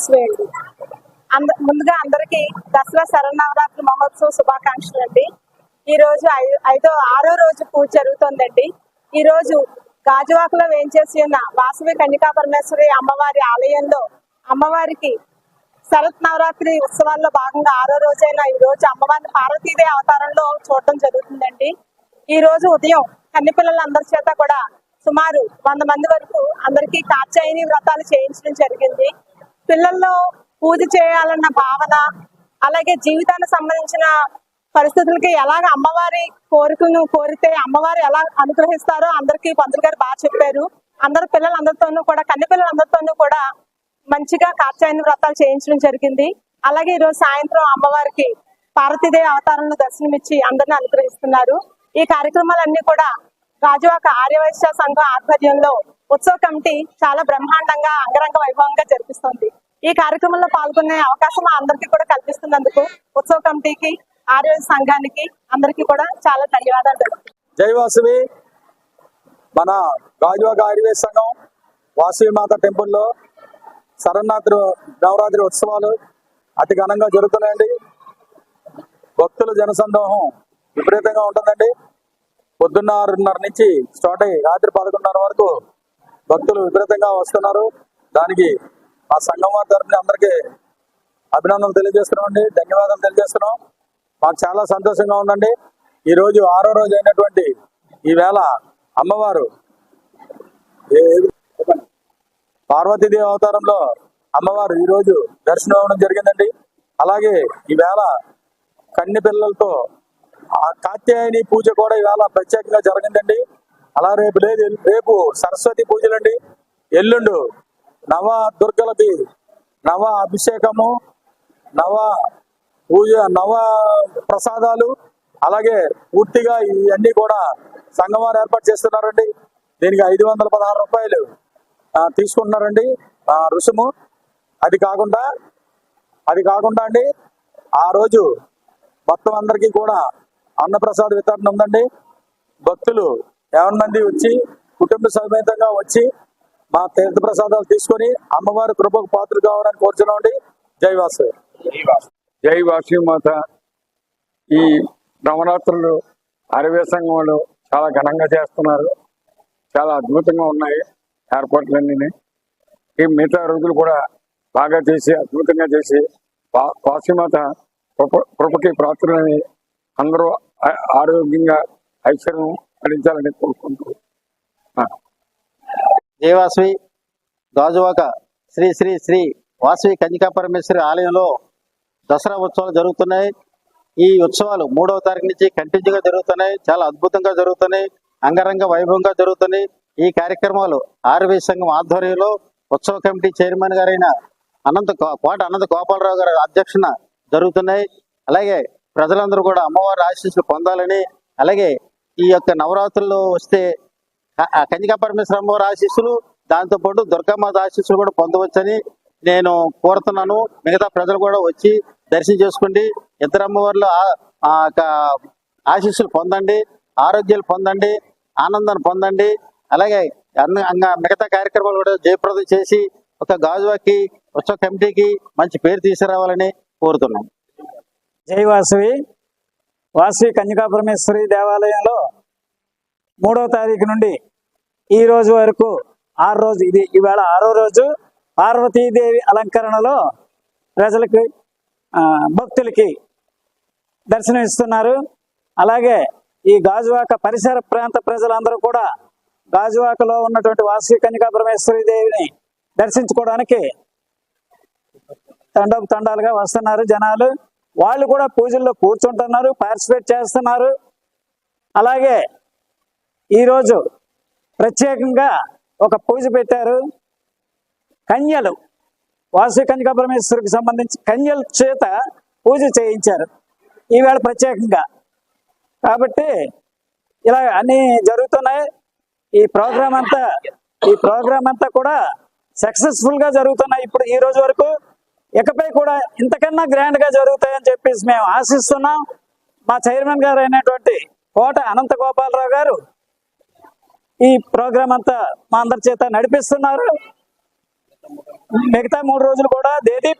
వాసవి అంద ముందుగా అందరికీ దసరా శరన్నవరాత్రి మహోత్సవ శుభాకాంక్షలు అండి. ఈ రోజు ఐ- ఐదో ఆరో రోజు పూజ జరుగుతోందండి. ఈ రోజు గాజువాకలో వేయించేసి ఉన్న వాసవి కన్యకా పరమేశ్వరి అమ్మవారి ఆలయంలో అమ్మవారికి శరత్ నవరాత్రి ఉత్సవాల్లో భాగంగా ఆరో రోజైన ఈ రోజు అమ్మవారిని పార్వతీదేవి అవతారంలో చూడటం జరుగుతుందండి. ఈ రోజు ఉదయం కన్ని పిల్లలందరి చేత కూడా సుమారు వంద మంది వరకు అందరికీ కాచాయిని వ్రతాలు చేయించడం జరిగింది. పిల్లల్లో పూజ చేయాలన్న భావన అలాగే జీవితానికి సంబంధించిన పరిస్థితులకి ఎలాగ అమ్మవారి కోరికను కోరితే అమ్మవారు ఎలా అనుగ్రహిస్తారో అందరికీ పంతులు గారు బాగా చెప్పారు. అందరు పిల్లలందరితోనూ కూడా కన్ని పిల్లలందరితోనూ కూడా మంచిగా కాచాయని వ్రతాలు చేయించడం జరిగింది. అలాగే ఈరోజు సాయంత్రం అమ్మవారికి పార్వతీదేవి అవతారంలో దర్శనమిచ్చి అందరిని అనుగ్రహిస్తున్నారు. ఈ కార్యక్రమాలన్నీ కూడా రాజువాక ఆర్యవైశ్య సంఘం ఆధ్వర్యంలో ఉత్సవ కమిటీ చాలా బ్రహ్మాండంగా అంగరంగ వైభవంగా జరిపిస్తుంది. ఈ కార్యక్రమంలో పాల్గొనే అవకాశం అందరికీ కూడా కల్పిస్తున్నందుకు ఉత్సవ కమిటీకి ఆరోగ్య సంఘానికి అందరికీ కూడా చాలా ధన్యవాదాలు తెలుపుతున్నాను. జై మన గాజువాక ఆయుర్వేద సంఘం వాసువి మాత టెంపుల్లో శరణాత్రి నవరాత్రి ఉత్సవాలు అతి ఘనంగా జరుగుతున్నాయండి. భక్తుల జనసందోహం విపరీతంగా ఉంటుందండి. పొద్దున్న ఆరున్నర నుంచి స్టార్ట్ అయ్యి రాత్రి పదకొండున్నర వరకు భక్తులు విపరీతంగా వస్తున్నారు. దానికి మా సంఘం వారి తరఫున అందరికీ అభినందనలు తెలియజేస్తున్నామండి ధన్యవాదాలు తెలియజేస్తున్నాం. మాకు చాలా సంతోషంగా ఉందండి. ఈ రోజు ఆరో రోజు అయినటువంటి ఈవేళ అమ్మవారు పార్వతీదేవి అవతారంలో అమ్మవారు ఈ రోజు దర్శనం అవ్వడం జరిగిందండి. అలాగే ఈవేళ కన్ని పిల్లలతో ఆ కాత్యాయని పూజ కూడా ఈవేళ ప్రత్యేకంగా జరిగిందండి. అలా రేపు లేదు రేపు సరస్వతి పూజలండి. ఎల్లుండు నవ దుర్గలకి నవ అభిషేకము నవ పూజ నవ ప్రసాదాలు అలాగే పూర్తిగా ఇవన్నీ కూడా సంగమారు ఏర్పాటు చేస్తున్నారండి. దీనికి ఐదు వందల పదహారు రూపాయలు తీసుకుంటున్నారండి. రుసుము. అది కాకుండా అది కాకుండా అండి ఆ రోజు మొత్తం అందరికీ కూడా అన్నప్రసాద వితరణ ఉందండి. భక్తులు యావన్ మంది వచ్చి కుటుంబ సమేతంగా వచ్చి మా తీర్థ ప్రసాదాలు తీసుకొని అమ్మవారి కృపకు పాత్రలు కావాలని కోరుచున్నామండి జై వాసు జై వాసవి మాత. ఈ నవరాత్రులు అరవై సంఘం వాళ్ళు చాలా ఘనంగా చేస్తున్నారు. చాలా అద్భుతంగా ఉన్నాయి ఏర్పాట్లన్నీ ఈ మిగతా రోజులు కూడా బాగా చేసి అద్భుతంగా చేసి వా- వాసవిమాత కృప కృపకి ప్రార్థనని అందరూ ఆరోగ్యంగా ఐశ్వర్యం అందించాలని కోరుకుంటూ ఆ. జయవాసవి గాజువాక శ్రీ శ్రీ శ్రీ వాసవి కన్యకా పరమేశ్వరి ఆలయంలో దసరా ఉత్సవాలు జరుగుతున్నాయి. ఈ ఉత్సవాలు మూడవ తారీఖు నుంచి కంటిన్యూగా జరుగుతున్నాయి. చాలా అద్భుతంగా జరుగుతున్నాయి. అంగరంగ వైభవంగా జరుగుతున్నాయి. ఈ కార్యక్రమాలు ఆర్వీ సంఘం ఆధ్వర్యంలో ఉత్సవ కమిటీ చైర్మన్ గారైన అనంత కోట అనంత గోపాలరావు గారి అధ్యక్షన జరుగుతున్నాయి. అలాగే ప్రజలందరూ కూడా అమ్మవారి ఆశీస్సులు పొందాలని అలాగే ఈ యొక్క నవరాత్రుల్లో వస్తే క- ఆ ఆశీస్సులు దాంతోపాటు దుర్గమ్మ దుర్గామాత ఆశీస్సులు కూడా పొందవచ్చని నేను కోరుతున్నాను. మిగతా ప్రజలు కూడా వచ్చి దర్శనం చేసుకోండి. ఇద్దరు అమ్మవార్లు ఆ- యొక్క ఆశీస్సులు పొందండి ఆరోగ్యాలు పొందండి ఆనందాన్ని పొందండి. అలాగే అన్న మిగతా కార్యక్రమాలు కూడా జయప్రదం చేసి ఒక గాజువాకి ఉత్సవ కమిటీకి మంచి పేరు తీసుకురావాలని కోరుతున్నాం జై వాసవి. వాసవి కన్యకాపరమేశ్వరి దేవాలయంలో మూడవ తారీఖు నుండి ఈ రోజు వరకు ఆరు రోజు ఇది. ఈవేళ ఆరో రోజు పార్వతీదేవి అలంకరణలో ప్రజలకి భక్తులకి దర్శనం ఇస్తున్నారు. అలాగే ఈ గాజువాక పరిసర ప్రాంత ప్రజలందరూ కూడా గాజువాకలో ఉన్నటువంటి వాసు కన్యకా పరమేశ్వరి దేవిని దర్శించుకోవడానికి తండపు తండాలుగా వస్తున్నారు జనాలు. వాళ్ళు కూడా పూజల్లో కూర్చుంటున్నారు పార్టిసిపేట్ చేస్తున్నారు. అలాగే ఈరోజు ప్రత్యేకంగా ఒక పూజ పెట్టారు. కన్యలు వాసు కన్యకా పరమేశ్వరికి సంబంధించి కన్యల చేత పూజ చేయించారు. ఈవేళ ప్రత్యేకంగా. కాబట్టి ఇలా అన్ని జరుగుతున్నాయి. ఈ ప్రోగ్రామ్ అంతా ఈ ప్రోగ్రామ్ అంతా కూడా సక్సెస్ఫుల్గా జరుగుతున్నాయి ఇప్పుడు ఈ రోజు వరకు. ఇకపై కూడా ఇంతకన్నా గ్రాండ్గా జరుగుతాయని చెప్పేసి మేము ఆశిస్తున్నాం. మా చైర్మన్ గారు అయినటువంటి కోట అనంత గోపాలరావు గారు ఈ ప్రోగ్రాం అంతా మా అందరి చేత నడిపిస్తున్నారు. మిగతా మూడు రోజులు కూడా దేదీప్